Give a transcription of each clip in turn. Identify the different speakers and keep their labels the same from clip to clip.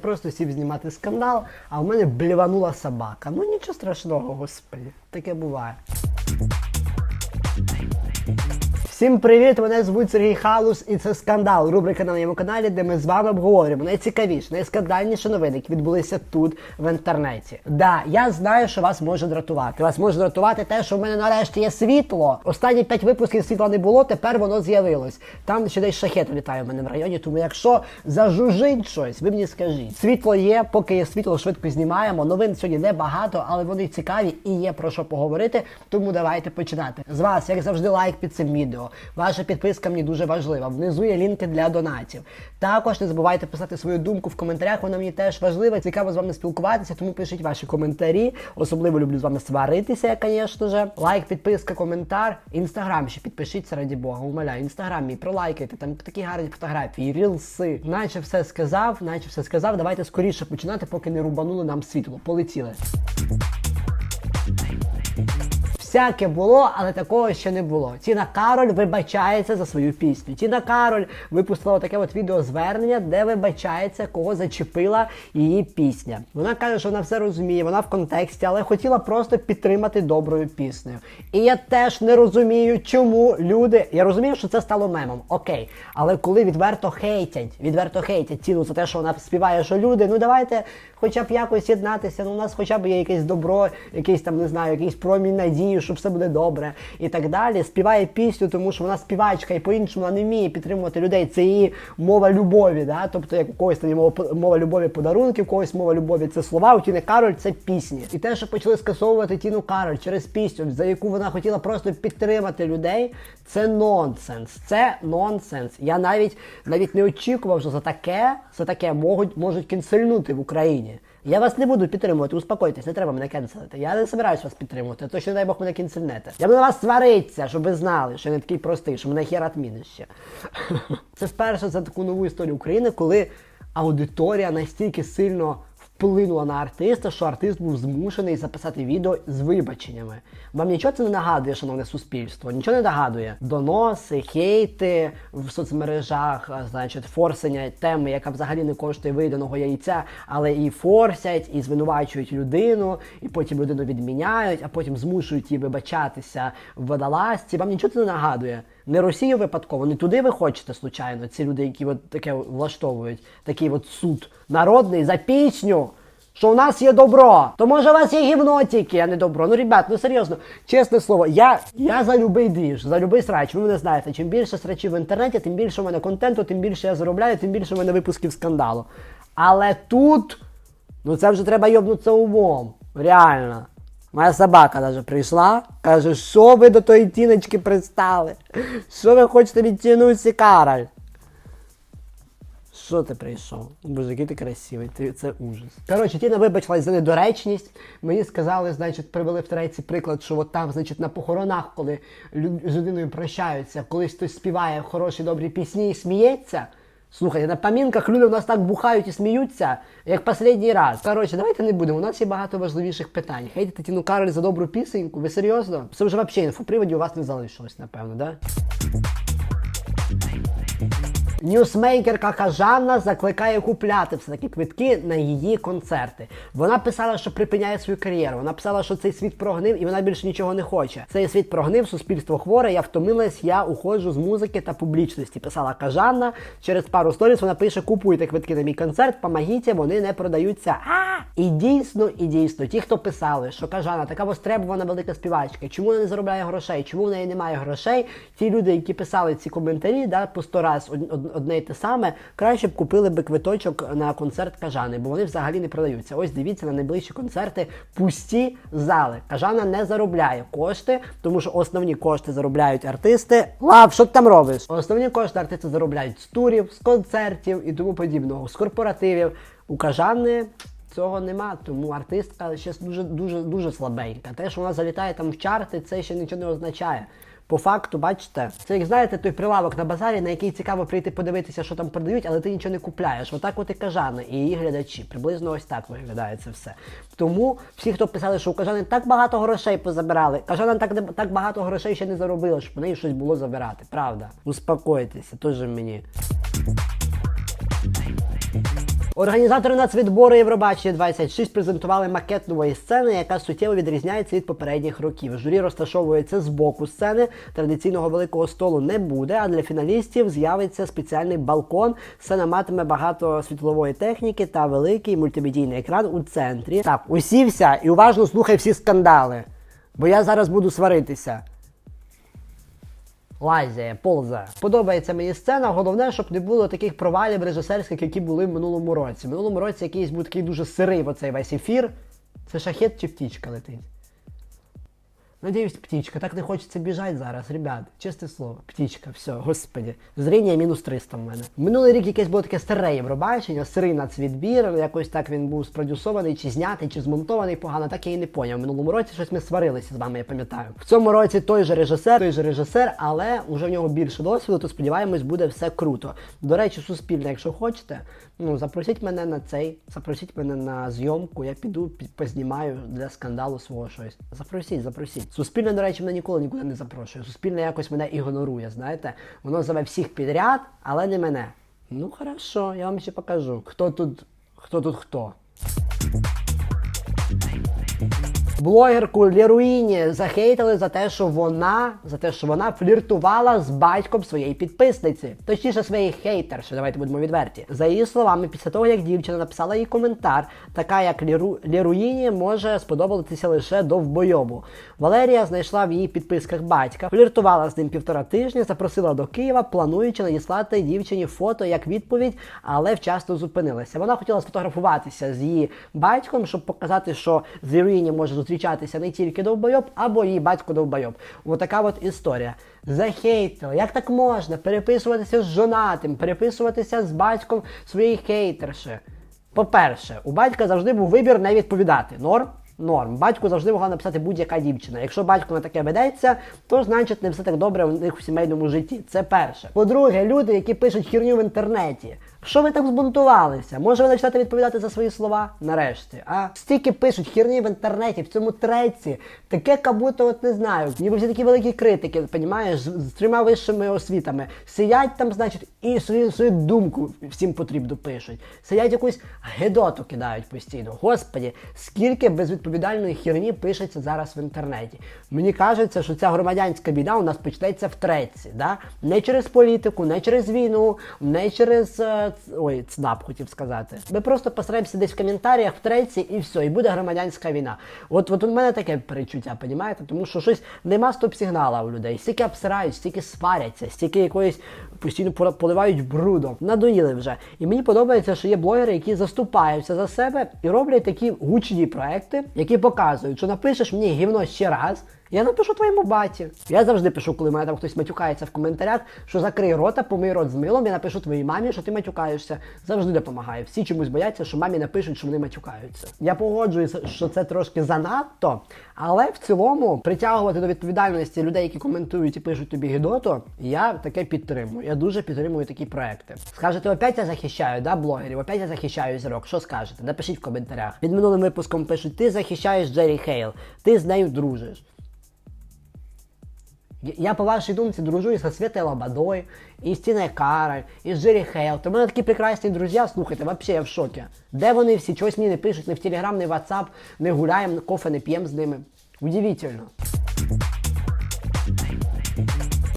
Speaker 1: Просто сів знімати скандал, а в мене бліванула собака. Ну нічого страшного, господи, таке буває. Всім привіт! Мене звуть Сергій Халус, і це скандал. Рубрика на моєму каналі, де ми з вами обговорюємо найцікавіші, найскандальніші новини, які відбулися тут в інтернеті. Да, я знаю, що вас може дратувати. Вас може дратувати те, що в мене нарешті є світло. Останні п'ять випусків світла не було, тепер воно з'явилось. Там ще десь шахет літає в мене в районі. Тому якщо зажужить щось, ви мені скажіть. Світло є, поки є світло, швидко знімаємо. Новин сьогодні не багато, але вони цікаві і є про що поговорити. Тому давайте починати. З вас, як завжди, лайк під цим відео. Ваша підписка мені дуже важлива. Внизу є лінки для донатів. Також не забувайте писати свою думку в коментарях. Вона мені теж важлива. Цікаво з вами спілкуватися, тому пишіть ваші коментарі. Особливо люблю з вами сваритися, звісно же. Лайк, підписка, коментар. Інстаграм ще підпишіться, раді Бога. Умоляю, інстаграм мій пролайкайте. Там такі гарні фотографії, рілси. Наче все сказав, наче все сказав. Давайте скоріше починати, поки не рубанули нам світло. Полетіли. Всяке було, але такого ще не було. Тіна Кароль вибачається за свою пісню. Тіна Кароль випустила таке от відеозвернення, де вибачається, кого зачепила її пісня. Вона каже, що вона все розуміє, вона в контексті, але хотіла просто підтримати доброю піснею. І я теж не розумію, чому люди. Я розумію, що це стало мемом. Окей. Але коли відверто хейтять, відверто хейтять ціну за те, що вона співає, що люди, ну давайте хоча б якось єднатися. Ну, у нас хоча б є якесь добро, якийсь там, не знаю, якийсь промінь надії, що все буде добре і так далі. Співає пісню, тому що вона співачка і по-іншому вона не вміє підтримувати людей. Це її мова любові. Да? Тобто, як у когось там мова, мова любові подарунки, у когось мова любові це слова, у Тіни Кароль це пісні. І те, що почали скасовувати Тіну Кароль через пісню, за яку вона хотіла просто підтримати людей, це нонсенс. Це нонсенс. Я навіть навіть не очікував, що за таке, за таке можуть, можуть кінсельнути в Україні. Я вас не буду підтримувати, успокойтесь, не треба мене кенселити. Я не собираюся вас підтримувати, то що не дай Бог мене кінцельнете. Я буду на вас сваритися, щоб ви знали, що я не такий простий, що мене хер адміни ще. Це вперше за таку нову історію України, коли аудиторія настільки сильно вплинула на артиста, що артист був змушений записати відео з вибаченнями. Вам нічого це не нагадує, шановне суспільство? Нічого не нагадує. Доноси, хейти в соцмережах, значить, форсення теми, яка взагалі не коштує вийденого яйця, але і форсять, і звинувачують людину, і потім людину відміняють, а потім змушують її вибачатися в водолазці. Вам нічого це не нагадує. Не Росію випадково, не туди ви хочете, случайно, ці люди, які от таке влаштовують, такий от суд народний за пісню, що у нас є добро. То може у вас є гівно тільки, а не добро. Ну, ребят, ну серйозно, чесне слово, я, я за любий двіж, за любий срач. Ви мене знаєте, чим більше срачів в інтернеті, тим більше у мене контенту, тим більше я заробляю, тим більше у мене випусків скандалу. Але тут, ну це вже треба йобнутися умом. Реально. Моя собака навіть прийшла, каже, що ви до тої тіночки пристали? Що ви хочете відтягнутися, Кароль? Що ти прийшов? Боже, який ти красивий, ти, це ужас. Коротше, Тіна вибачилась за недоречність. Мені сказали, значить, привели в Трейці приклад, що от там, значить, на похоронах, коли лю- з людиною прощаються, колись хтось співає хороші добрі пісні і сміється. Слухайте, на памінках люди у нас так бухають і сміються, як останній раз. Коротше, давайте не будемо. У нас є багато важливіших питань. Хейтите Тіну Кароль за добру пісеньку. Ви серйозно? Це вже взагалі інфоприводів у вас не залишилось, напевно, да? Ньюсмейкерка Кажанна закликає купляти все-таки квитки на її концерти. Вона писала, що припиняє свою кар'єру. Вона писала, що цей світ прогнив і вона більше нічого не хоче. Цей світ прогнив, суспільство хворе, я втомилась, я уходжу з музики та публічності. Писала Кажанна. Через пару сторіс вона пише: купуйте квитки на мій концерт, помогіть, вони не продаються. А! І дійсно, і дійсно, ті, хто писали, що Кажана така востребувана велика співачка, чому вона не заробляє грошей, чому в неї немає грошей, ті люди, які писали ці коментарі, да, по сто раз од- одне й те саме, краще б купили би квиточок на концерт Кажани, бо вони взагалі не продаються. Ось дивіться на найближчі концерти пусті зали. Кажана не заробляє кошти, тому що основні кошти заробляють артисти. Лав, що ти там робиш? Основні кошти артисти заробляють з турів, з концертів і тому подібного, з корпоративів. У Кажани Цього нема, тому артистка ще дуже дуже дуже слабенька. Те, що вона залітає там в чарти, це ще нічого не означає. По факту, бачите, це як знаєте, той прилавок на базарі, на який цікаво прийти подивитися, що там продають, але ти нічого не купляєш. Отак от і кажани, і її глядачі. Приблизно ось так виглядає це все. Тому всі, хто писали, що у кажани так багато грошей позабирали, кажана так, не- так багато грошей ще не заробила, щоб в неї щось було забирати. Правда. Успокойтеся, теж мені. Організатори нацвідбору Євробачення 26 презентували макет нової сцени, яка суттєво відрізняється від попередніх років. Журі розташовується з боку сцени. Традиційного великого столу не буде. А для фіналістів з'явиться спеціальний балкон. Сцена матиме багато світлової техніки та великий мультимедійний екран у центрі. Так, усівся і уважно слухай всі скандали, бо я зараз буду сваритися. Лазія, полза. Подобається мені сцена. Головне, щоб не було таких провалів режисерських, які були в минулому році. В минулому році якийсь був такий дуже сирий оцей весь ефір. Це шахет чи птічка летить? Надіюсь, птічка. Так не хочеться біжати зараз, ребят. Чесне слово. Птічка, все, господі. Зріння мінус 300 в мене. Минулий рік якесь було таке старе Євробачення, сирий нацвідбір. Якось так він був спродюсований, чи знятий, чи змонтований погано, так я і не поняв. Минулому році щось ми сварилися з вами, я пам'ятаю. В цьому році той же режисер, той же режисер, але вже в нього більше досвіду, то сподіваємось, буде все круто. До речі, суспільне, якщо хочете, ну запросіть мене на цей, запросіть мене на зйомку, я піду під- познімаю для скандалу свого щось. Запросіть, запросіть. Суспільне, до речі, мене ніколи нікуди не запрошує. Суспільне якось мене ігнорує, знаєте. Воно зове всіх підряд, але не мене. Ну хорошо, я вам ще покажу. Хто тут, хто тут хто. Блогерку Леруїні захейтили за те, що вона за те, що вона фліртувала з батьком своєї підписниці, точніше своєї хейтерші, давайте будемо відверті. За її словами, після того як дівчина написала їй коментар, така як Леру... Леруїні може сподобатися лише довбойобу. Валерія знайшла в її підписках батька, фліртувала з ним півтора тижні, запросила до Києва, плануючи надіслати дівчині фото як відповідь, але вчасно зупинилася. Вона хотіла сфотографуватися з її батьком, щоб показати, що з Леруїні може зустрічатися не тільки довбойоб, або її батько довбойоб. Отака от історія. Захейтили. Як так можна? Переписуватися з жонатим, переписуватися з батьком своєї хейтерши. По-перше, у батька завжди був вибір не відповідати. Норм? Норм. Батьку завжди могла написати будь-яка дівчина. Якщо батько на таке ведеться, то значить не все так добре у них в сімейному житті. Це перше. По-друге, люди, які пишуть херню в інтернеті. Що ви так збунтувалися? Може ви почнете відповідати за свої слова? Нарешті. А стільки пишуть херні в інтернеті, в цьому треці, таке кабуто, от не знаю. Ніби всі такі великі критики, понімаєш, з, трьома вищими освітами. Сидять там, значить, і свою, свою думку всім потрібно пишуть. Сидять якусь гедоту кидають постійно. Господі, скільки безвідповідальної херні пишеться зараз в інтернеті. Мені кажеться, що ця громадянська війна у нас почнеться в треці. Да? Не через політику, не через війну, не через. Ой, ЦНАП хотів сказати. Ми просто постараємося десь в коментарях в треці і все, і буде громадянська війна. От, от у мене таке перечуття, понімаєте? Тому що щось нема стоп-сигнала у людей. Стільки обсирають, стільки сваряться, стільки якоїсь постійно поливають брудом. Надоїли вже. І мені подобається, що є блогери, які заступаються за себе і роблять такі гучні проекти, які показують, що напишеш мені гівно ще раз. Я напишу твоєму баті. Я завжди пишу, коли мене там хтось матюкається в коментарях, що закрий рота, помий рот з милом, я напишу твоїй мамі, що ти матюкаєшся. Завжди допомагає. Всі чомусь бояться, що мамі напишуть, що вони матюкаються. Я погоджуюся, що це трошки занадто, але в цілому притягувати до відповідальності людей, які коментують і пишуть тобі гідоту, я таке підтримую. Я дуже підтримую такі проекти. Скажете, опять я захищаю, да, блогерів, опять я захищаю зірок. Що скажете? Напишіть в коментарях. Під минулим випуском пишуть, ти захищаєш Джері Хейл, ти з нею дружиш. Я- по вашій думці дружу і со Світою Лободой, і з Тіною Кароль, і з Джері Хейл. То в мене такі прекрасні друзі, слухайте, вообще я в шокі. Де вони всі? Чогось мені не пишуть, не в Телеграм, не в WhatsApp, не гуляємо, кофе не п'ємо з ними. Удивительно.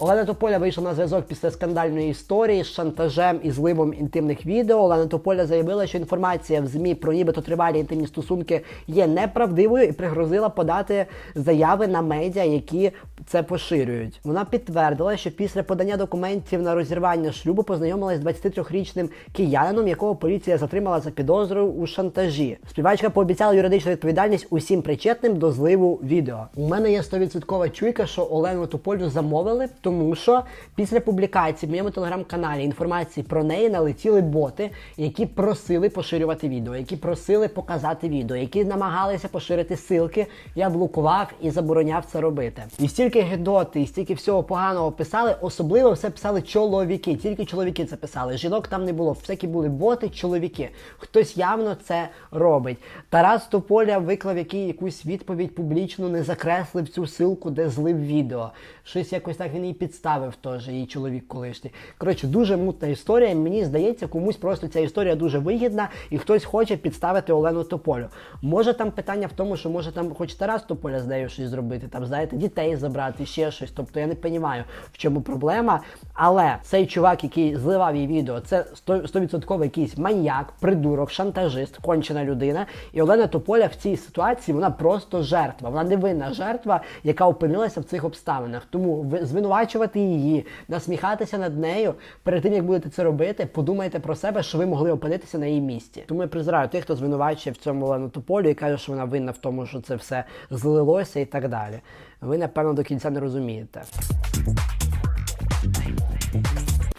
Speaker 1: Олена Тополя вийшла на зв'язок після скандальної історії з шантажем і зливом інтимних відео. Олена Тополя заявила, що інформація в ЗМІ про нібито тривалі інтимні стосунки є неправдивою і пригрозила подати заяви на медіа, які це поширюють. Вона підтвердила, що після подання документів на розірвання шлюбу познайомилась з 23-річним киянином, якого поліція затримала за підозрою у шантажі. Співачка пообіцяла юридичну відповідальність усім причетним до зливу відео. У мене є 100% чуйка, що Олену Тополю замовили, тому що після публікації в моєму телеграм-каналі інформації про неї налетіли боти, які просили поширювати відео, які просили показати відео, які намагалися поширити силки. Я блокував і забороняв це робити. І стільки гедоти, і стільки всього поганого писали, особливо все писали чоловіки. Тільки чоловіки це писали. Жінок там не було. Всякі були боти, чоловіки. Хтось явно це робить. Тарас Тополя виклав який, якусь відповідь публічно, не закреслив цю силку, де злив відео. Щось якось так він її підставив теж її чоловік колишній. Коротше, дуже мутна історія. Мені здається, комусь просто ця історія дуже вигідна, і хтось хоче підставити Олену Тополю. Може там питання в тому, що може там хоч Тарас Тополя з нею щось зробити, там знаєте, дітей забрати, ще щось. Тобто я не розумію, в чому проблема. Але цей чувак, який зливав її відео, це 100% якийсь маньяк, придурок, шантажист, кончена людина. І Олена Тополя в цій ситуації вона просто жертва. Вона невинна жертва, яка опинилася в цих обставинах. Тому ви звинувачувати її, насміхатися над нею перед тим, як будете це робити, подумайте про себе, що ви могли опинитися на її місці. Тому я призираю тих, хто звинувачує в цьому Лену Тополю і каже, що вона винна в тому, що це все злилося і так далі. Ви, напевно, до кінця не розумієте.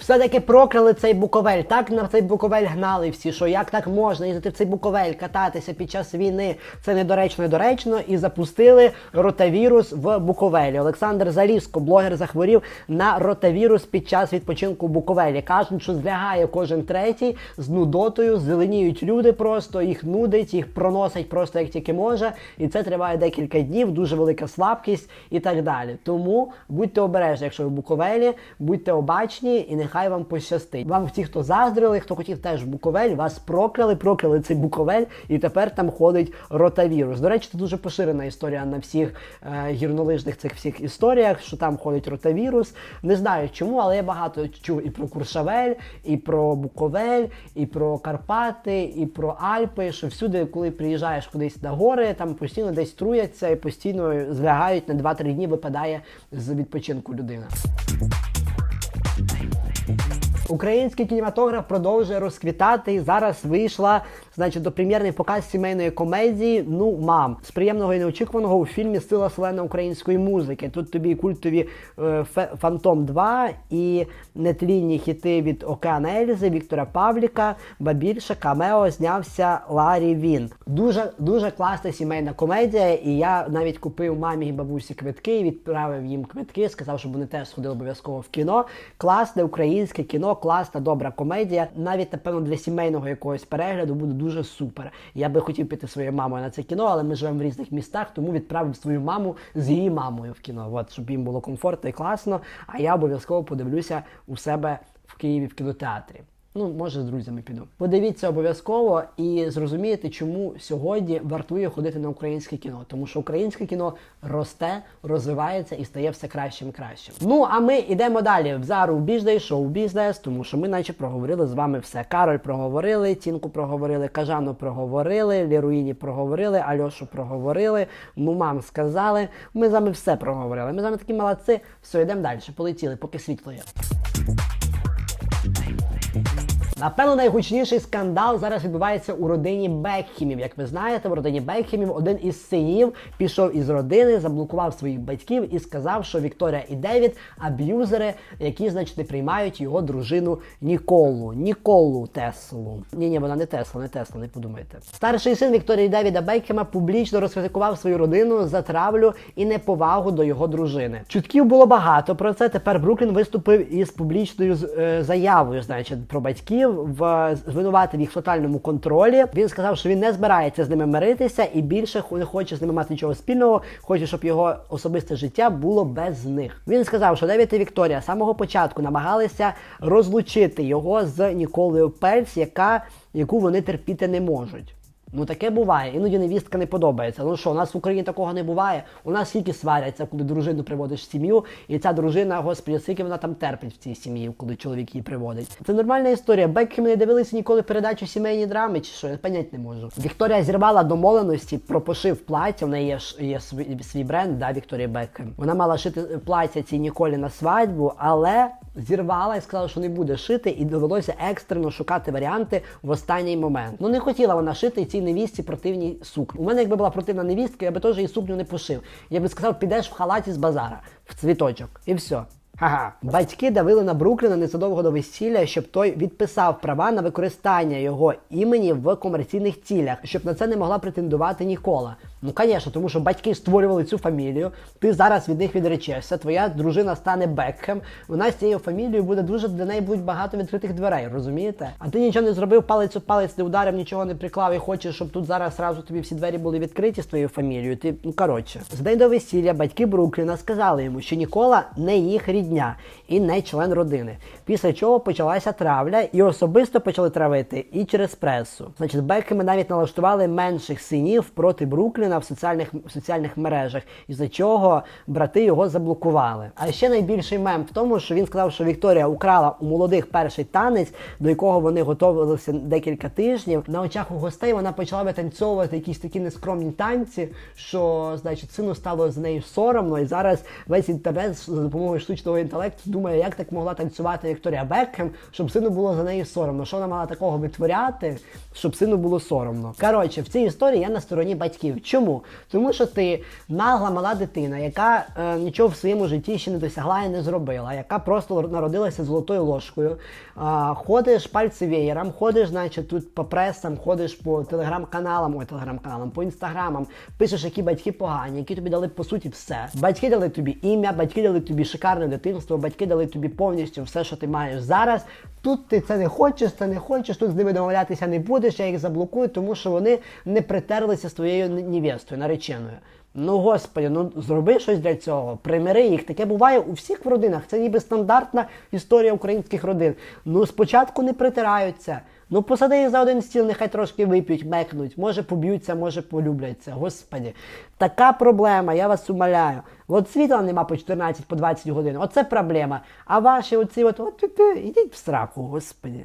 Speaker 1: Все-таки прокляли цей Буковель. Так на цей Буковель гнали всі, що як так можна їздити в цей Буковель, кататися під час війни. Це недоречно, недоречно. І запустили ротавірус в Буковелі. Олександр Заліско, блогер, захворів на ротавірус під час відпочинку в Буковелі. Кажуть, що злягає кожен третій з нудотою, зеленіють люди просто, їх нудить, їх проносить просто як тільки може. І це триває декілька днів, дуже велика слабкість і так далі. Тому будьте обережні, якщо ви в Буковелі, будьте обачні і нехай вам пощастить. Вам ті, хто заздрили, хто хотів теж Буковель, вас прокляли, прокляли цей Буковель, і тепер там ходить ротавірус. До речі, це дуже поширена історія на всіх е, гірнолижних цих всіх історіях, що там ходить ротавірус. Не знаю чому, але я багато чув і про Куршавель, і про Буковель, і про Карпати, і про Альпи. Що всюди, коли приїжджаєш кудись на гори, там постійно десь труяться і постійно злягають на 2-3 дні випадає з відпочинку людина. Український кінематограф продовжує розквітати. І зараз вийшла, значить, до прем'єрний показ сімейної комедії Ну мам з приємного і неочікуваного у фільмі Сила селена української музики. Тут тобі культові е, Фантом 2 і нетлінні хіти від Океана Ельзи, Віктора Павліка, ба більше камео знявся Ларі Він. Дуже дуже класна сімейна комедія. І я навіть купив мамі і бабусі квитки відправив їм квитки. Сказав, щоб вони теж сходили обов'язково в кіно. Класне українське кіно, класна, добра комедія. Навіть напевно для сімейного якогось перегляду буде дуже супер. Я би хотів піти своєю мамою на це кіно, але ми живемо в різних містах, тому відправив свою маму з її мамою в кіно. От щоб їм було комфортно і класно. А я обов'язково подивлюся у себе в Києві в кінотеатрі. Ну, може, з друзями піду. Подивіться обов'язково і зрозумієте, чому сьогодні вартує ходити на українське кіно. Тому що українське кіно росте, розвивається і стає все кращим і кращим. Ну, а ми йдемо далі в Зару біждей, шоу бізнес, тому що ми наче проговорили з вами все. Кароль проговорили, Тінку проговорили, Кажану проговорили, Ліруїні проговорили, Альошу проговорили, Мумам сказали. Ми з вами все проговорили. Ми з вами такі молодці. Все, йдемо далі. Полетіли, поки світло є. Напевно, найгучніший скандал зараз відбувається у родині Бекхімів. Як ви знаєте, в родині Бекхімів один із синів пішов із родини, заблокував своїх батьків і сказав, що Вікторія і Девід аб'юзери, які, значить, приймають його дружину Ніколу. Ніколу Теслу. Ні, ні, вона не Тесла, не Тесла, не подумайте. Старший син Вікторії Девіда Бекхема публічно розкритикував свою родину за травлю і неповагу до його дружини. Чутків було багато про це. Тепер Бруклін виступив із публічною е, заявою, значить, про батьків в звинуватив їх в тотальному контролі. Він сказав, що він не збирається з ними миритися і більше не хоче з ними мати нічого спільного. Хоче, щоб його особисте життя було без них. Він сказав, що Девід і Вікторія з самого початку намагалися розлучити його з Ніколою Пельц, яка яку вони терпіти не можуть. Ну таке буває. Іноді невістка не подобається. Ну що, у нас в Україні такого не буває. У нас скільки сваряться, коли дружину приводиш в сім'ю, і ця дружина, господи, скільки вона там терпить в цій сім'ї, коли чоловік її приводить. Це нормальна історія. Бекхем не дивилися ніколи передачу сімейні драми, чи що я понять не можу. Вікторія зірвала домовленості про пошив плаття. В неї є, є свій, свій бренд, да, Вікторія Бекхем. Вона мала шити плаття цій Ніколі на свадьбу, але зірвала і сказала, що не буде шити, і довелося екстрено шукати варіанти в останній момент. Ну не хотіла вона шити цій невістці противній сукні. У мене, якби була противна невістка, я би теж її сукню не пошив. Я би сказав, підеш в халаті з базара, в цвіточок, і все. Ага, батьки давили на Брукліна незадовго до весілля, щоб той відписав права на використання його імені в комерційних цілях, щоб на це не могла претендувати Нікола. Ну, звісно, тому що батьки створювали цю фамілію, ти зараз від них відречешся, твоя дружина стане Бекхем, вона з цією фамілією буде дуже для неї будуть багато відкритих дверей, розумієте? А ти нічого не зробив, палець у палець не ударив, нічого не приклав і хочеш, щоб тут зараз зразу тобі всі двері були відкриті з твоєю фамілією. Ти ну коротше, з день до весілля батьки Брукліна сказали йому, що Нікола не їх рідня і не член родини. Після чого почалася травля, і особисто почали травити і через пресу. Значить, Бекхеми навіть налаштували менших синів проти Брукліна в соціальних в соціальних мережах, із-за чого брати його заблокували. А ще найбільший мем в тому, що він сказав, що Вікторія украла у молодих перший танець, до якого вони готувалися декілька тижнів. На очах у гостей вона почала витанцьовувати якісь такі нескромні танці, що значить сину стало з нею соромно, і зараз весь інтернет за допомогою штучного інтелекту думає, як так могла танцювати Вікторія Бекхем, щоб сину було за нею соромно. Що вона мала такого витворяти, щоб сину було соромно. Коротше, в цій історії я на стороні батьків. Чому? Тому що ти нагла мала дитина, яка е, нічого в своєму житті ще не досягла і не зробила, яка просто народилася золотою ложкою. А, ходиш пальцевеєром, ходиш, значить, тут по пресам, ходиш по телеграм-каналам, ой, телеграм-каналам, по інстаграмам, пишеш, які батьки погані, які тобі дали по суті все. Батьки дали тобі ім'я, батьки дали тобі шикарне дитинство, батьки дали тобі повністю все, що ти маєш зараз. Тут ти це не хочеш, це не хочеш, тут з ними домовлятися не будеш, я їх заблокую, тому що вони не притерлися з твоєю невестою, нареченою. Ну господи, ну зроби щось для цього, примири їх. Таке буває у всіх родинах. Це ніби стандартна історія українських родин. Ну спочатку не притираються. Ну посади їх за один стіл, нехай трошки вип'ють, мекнуть, може поб'ються, може полюбляться. Господі, така проблема, я вас умоляю. От світла нема по 14 по 20 годин. Оце проблема. А ваші оці от, от, от, ідіть в сраку, господі.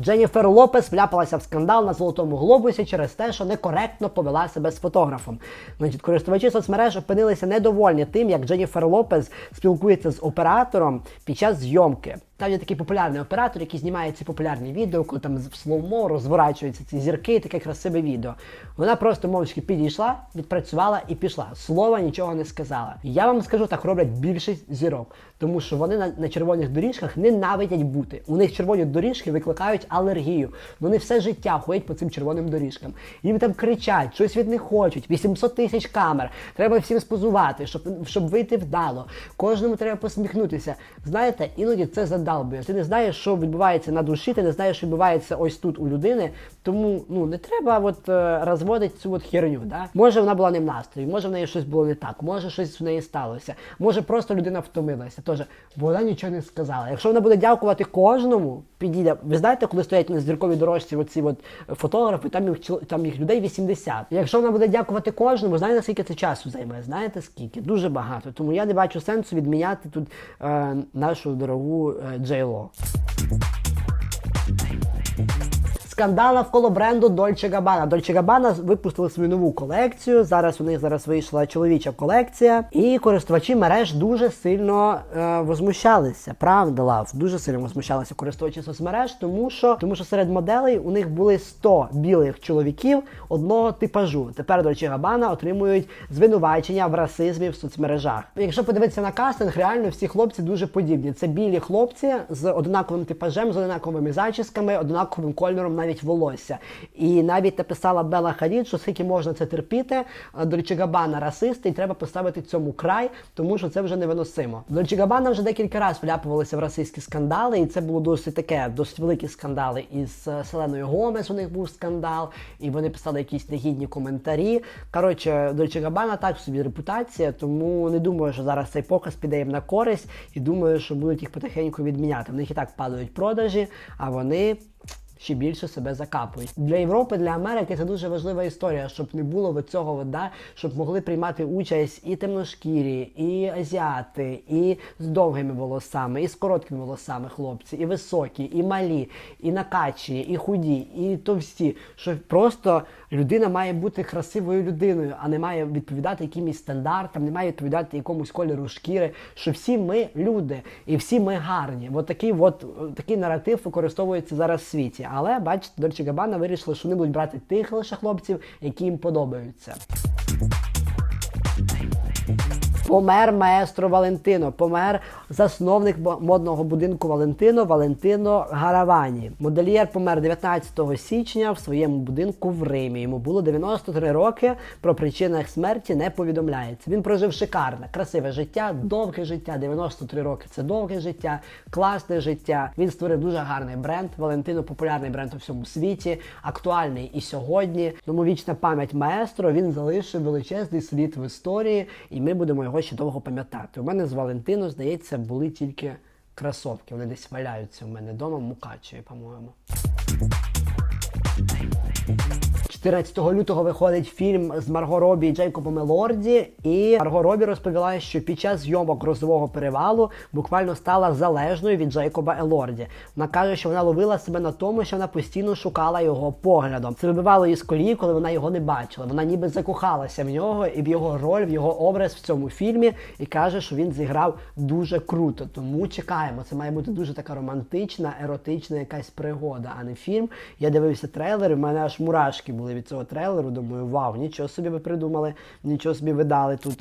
Speaker 1: Дженніфер Лопес вляпалася в скандал на золотому глобусі через те, що некоректно повела себе з фотографом. Значить, користувачі соцмереж опинилися недовольні тим, як Дженніфер Лопес спілкується з оператором під час зйомки. Там є такий популярний оператор, який знімає ці популярні відео, коли там в слоумо розворачуються ці зірки, таке красиве відео. Вона просто мовчки підійшла, відпрацювала і пішла. Слова нічого не сказала. Я вам скажу, так роблять більшість зірок, тому що вони на, на червоних доріжках ненавидять бути. У них червоні доріжки викликають алергію. Вони все життя ходять по цим червоним доріжкам. Їм там кричать, щось від них хочуть. 800 тисяч камер. Треба всім спозувати, щоб, щоб вийти вдало. Кожному треба посміхнутися. Знаєте, іноді це задалбує. Ти не знаєш, що відбувається на душі, ти не знаєш, що відбувається ось тут у людини. Тому ну не треба от е, розводити цю от херню. Да? Може вона була не в настрої, може в неї щось було не так, може щось в неї сталося. Може просто людина втомилася. Тож вона нічого не сказала. Якщо вона буде дякувати кожному, підійде. Ви знаєте, коли стоять на зірковій дорожці оці от фотографи, там їх там їх людей 80. Якщо вона буде дякувати кожному, знаєте, скільки це часу займе? Знаєте скільки? Дуже багато. Тому я не бачу сенсу відміняти тут е, нашу дорогу е, Джейло. Скандал навколо бренду Dolce Gabbana. Dolce Gabbana випустили свою нову колекцію. Зараз у них зараз вийшла чоловіча колекція, і користувачі мереж дуже сильно е, возмущалися. Правда, лав, дуже сильно возмущалися користувачі соцмереж, тому що тому що серед моделей у них були 100 білих чоловіків одного типажу. Тепер Dolce Gabbana отримують звинувачення в расизмі в соцмережах. Якщо подивитися на кастинг, реально всі хлопці дуже подібні. Це білі хлопці з однаковим типажем, з однаковими зачісками, однаковим кольором навіть волосся. І навіть написала Бела Хадід, що скільки можна це терпіти. Дольче Габана расисти, і треба поставити цьому край, тому що це вже невиносимо. Дольче Габана вже декілька разів вляпувалися в расистські скандали, і це було досить таке, досить великі скандали. Із е, Селеною Гомес у них був скандал, і вони писали якісь негідні коментарі. Коротше, Дольче Габана так собі репутація, тому не думаю, що зараз цей показ піде їм на користь, і думаю, що будуть їх потихеньку відміняти. В них і так падають продажі, а вони ще більше себе закапують. Для Європи, для Америки це дуже важлива історія, щоб не було от цього, от, да, щоб могли приймати участь і темношкірі, і азіати, і з довгими волосами, і з короткими волосами хлопці, і високі, і малі, і накачені, і худі, і товсті. Що просто людина має бути красивою людиною, а не має відповідати якимось стандартам, не має відповідати якомусь кольору шкіри. Що всі ми люди і всі ми гарні. От такий, от, такий наратив використовується зараз в світі. Але бачите, Дольче Габана вирішили, що вони будуть брати тих лише хлопців, які їм подобаються. Помер маестро Валентино, помер засновник модного будинку Валентино Валентино Гаравані. Модельєр помер 19 січня в своєму будинку в Римі. Йому було 93 роки. Про причинах смерті не повідомляється. Він прожив шикарне, красиве життя, довге життя. 93 роки це довге життя, класне життя. Він створив дуже гарний бренд. Валентино популярний бренд у всьому світі, актуальний і сьогодні. Тому вічна пам'ять маестро він залишив величезний слід в історії, і ми будемо його ще довго пам'ятати. У мене з Валентино, здається, були тільки кросовки. Вони десь валяються у мене вдома Мукачеві, по-моєму. 14 лютого виходить фільм з Марго Робі і Джейкобом Елорді. І Марго Робі розповіла, що під час зйомок грозового перевалу буквально стала залежною від Джейкоба Елорді. Вона каже, що вона ловила себе на тому, що вона постійно шукала його поглядом. Це вибивало її з колії, коли вона його не бачила. Вона ніби закохалася в нього і в його роль, в його образ в цьому фільмі, і каже, що він зіграв дуже круто. Тому чекаємо. Це має бути дуже така романтична, еротична якась пригода, а не фільм. Я дивився трейлер, і в мене аж мурашки були від цього трейлеру. Думаю, вау, нічого собі ви придумали, нічого собі ви дали тут.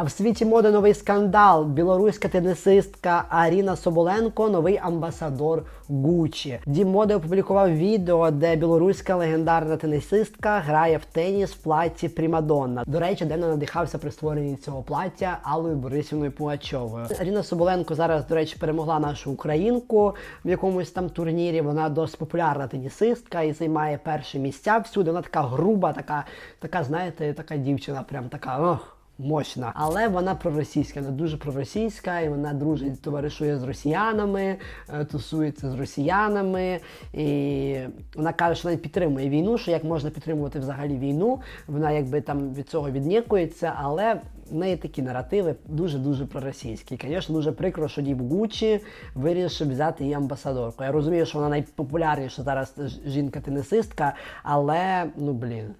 Speaker 1: А в світі моди новий скандал. Білоруська тенісистка Аріна Соболенко, новий амбасадор Гуччі. Дім моди опублікував відео, де білоруська легендарна тенісистка грає в теніс в платі Прімадонна. До речі, Денно надихався при створенні цього плаття Аллою Борисівною Пугачовою. Аріна Соболенко зараз, до речі, перемогла нашу українку в якомусь там турнірі. Вона досить популярна тенісистка і займає перші місця всюди. Вона така груба, така, така, знаєте, така дівчина, прям така. ох. Мощна, але вона проросійська, вона дуже проросійська, і вона дружить, товаришує з росіянами, е, тусується з росіянами. І вона каже, що вона підтримує війну, що як можна підтримувати взагалі війну. Вона якби там від цього віднікується, але в неї такі наративи дуже-дуже проросійські. І, звісно, дуже прикро, що Дів Гуччі вирішив взяти її амбасадорку. Я розумію, що вона найпопулярніша зараз жінка-тенісистка, але ну блін.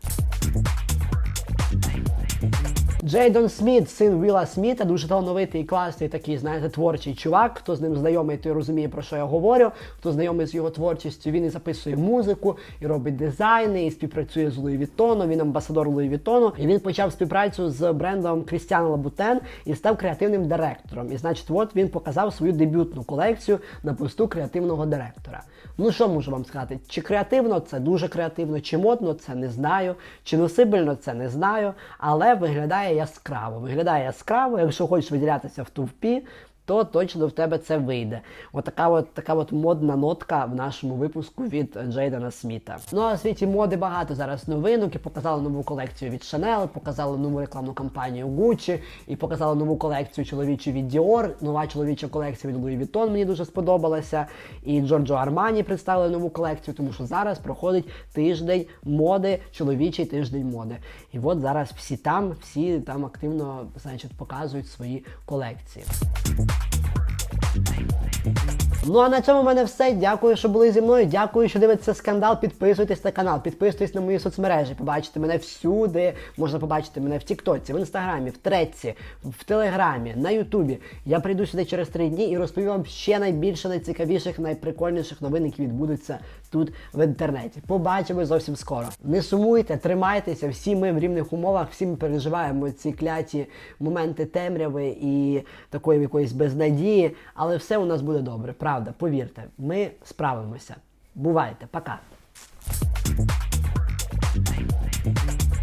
Speaker 1: Джейдон Сміт, син Віла Сміта, дуже талановитий, класний такий, знаєте, творчий чувак. Хто з ним знайомий, той розуміє, про що я говорю. Хто знайомий з його творчістю, він і записує музику, і робить дизайни, і співпрацює з Луї Віттоном, Він амбасадор Луї Віттону. І він почав співпрацю з брендом Крістіан Лабутен і став креативним директором. І значить, от він показав свою дебютну колекцію на посту креативного директора. Ну що можу вам сказати? Чи креативно це дуже креативно, чи модно це не знаю, чи носибельно це не знаю, але виглядає яскраво. Виглядає яскраво, якщо хочеш виділятися в товпі, то точно в тебе це вийде. Отака от, така от модна нотка в нашому випуску від Джейдена Сміта. Ну а в світі моди багато зараз новинок. І показали нову колекцію від Chanel, показали нову рекламну кампанію Gucci, і показали нову колекцію чоловічу від Dior. Нова чоловіча колекція від Louis Vuitton мені дуже сподобалася. І Giorgio Armani представили нову колекцію, тому що зараз проходить тиждень моди, чоловічий тиждень моди. І от зараз всі там, всі там активно значить, показують свої колекції. Ну а на цьому в мене все. Дякую, що були зі мною. Дякую, що дивитеся скандал. Підписуйтесь на канал, підписуйтесь на мої соцмережі. Побачите мене всюди. Можна побачити мене в Тіктоці, в інстаграмі, в Треці, в Телеграмі, на Ютубі. Я прийду сюди через три дні і розповім вам ще найбільше найцікавіших, найприкольніших новин, які відбудуться тут в інтернеті. Побачимо зовсім скоро. Не сумуйте, тримайтеся. Всі ми в рівних умовах, всі ми переживаємо ці кляті моменти темряви і такої якоїсь безнадії, але все у нас буде добре. Правда, повірте, ми справимося. Бувайте, пока.